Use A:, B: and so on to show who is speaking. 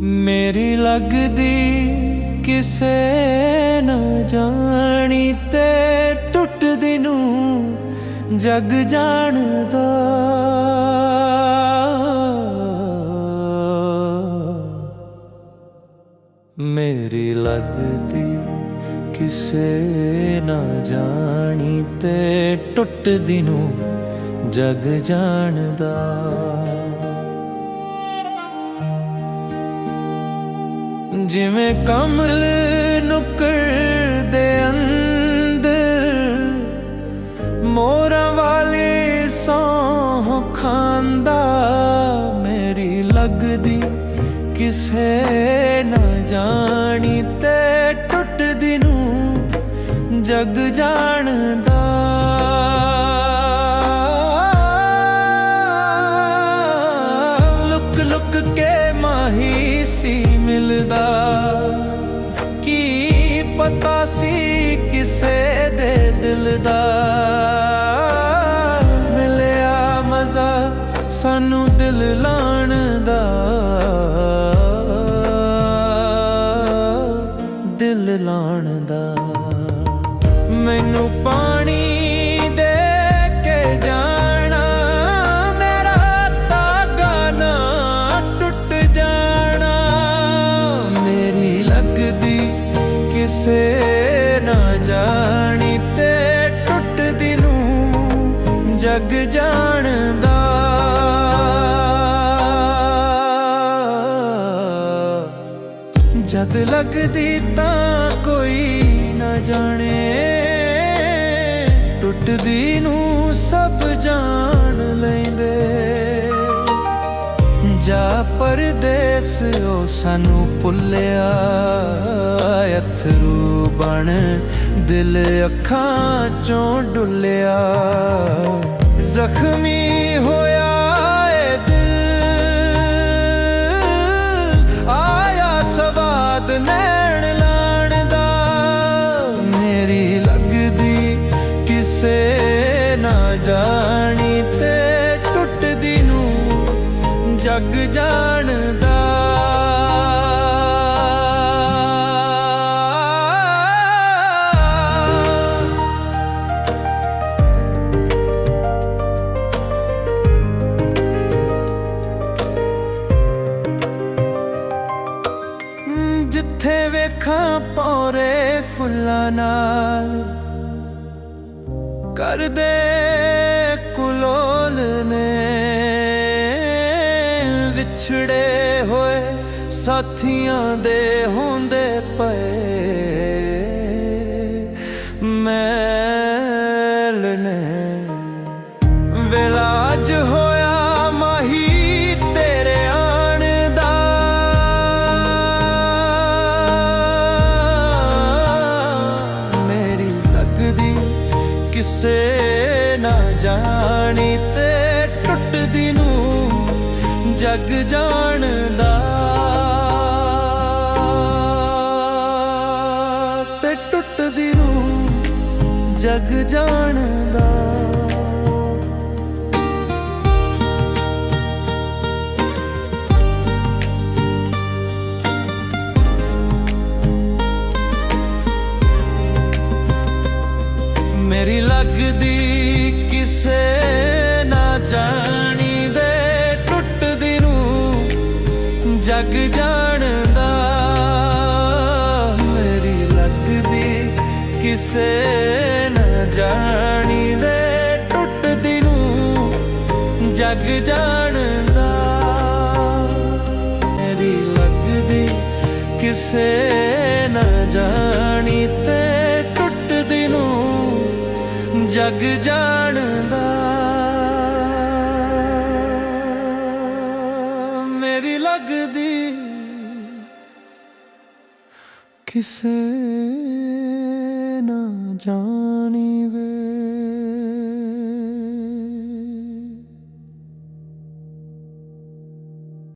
A: ਮੇਰੀ ਲੱਗਦੀ ਕਿਸੇ ਨਾ ਜਾਣੀ ਤੇ ਟੁੱਟਦੀ ਨੂੰ ਜਗ ਜਾਣਦਾ। ਮੇਰੀ ਲੱਗਦੀ ਕਿਸੇ ਨਾ ਜਾਣੀ ਤੇ ਟੁੱਟਦੀ ਨੂੰ ਜਗ ਜਾਣਦਾ। ਜਿਵੇਂ ਕਮਲ ਨੁਕਰ ਦੇ ਅੰਦਰ, ਮੋਰਾਂ ਵਾਲੀ ਸੌਂ ਖਾਂਦਾ ਮੇਰੀ ਲੱਗਦੀ, ਕਿਸੇ ਨਾ ਜਾਣੀ ਤੇ ਟੁੱਟਦੀ ਨੂੰ ਜਗ ਜਾਣਦਾ। ਮਿਲਦਾ? ਕੀ ਪਤਾ ਸੀ ਕਿਸੇ ਦੇ ਦਿਲ ਦਾ? ਨੂੰ ਜਗ ਜਾਣਦਾ। ਜਦ ਲੱਗਦੀ ਤਾਂ ਕੋਈ ਨਾ ਜਾਣੇ। ਟੁੱਟਦੀ ਨੂੰ ਸਭ ਜਾਣ ਲੈਂਦੇ। ਜਾ ਪਰਦੇਸ ਉਹ ਸਾਨੂੰ ਭੁੱਲਿਆ। ਅਥਰੂ ਬਣ ਦਿਲ ਅੱਖਾਂ ਚੋਂ ਡੁੱਲਿਆ। जखमी हो ਜਿੱਥੇ ਵੇਖਾਂ ਪੌਰੇ ਫੁੱਲਾਂ ਨਾਲ। ਕਰਦੇ ਕੁਲੋਲ ਨੇ ਵਿਛੜੇ ਹੋਏ ਸਾਥੀਆਂ ਦੇ ਹੁੰਦੇ ਪਏ। ਜਾਣੀ ਤੇ ਟੁੱਟਦੀ ਨੂੰ ਜਗ ਜਾਣਦਾ। ਤੇ ਟੁੱਟਦੀ ਨੂੰ ਜਗ ਜਾਣਦਾ। ਕਿਸੇ ਨਾ ਜਾਣੀ ਵੇ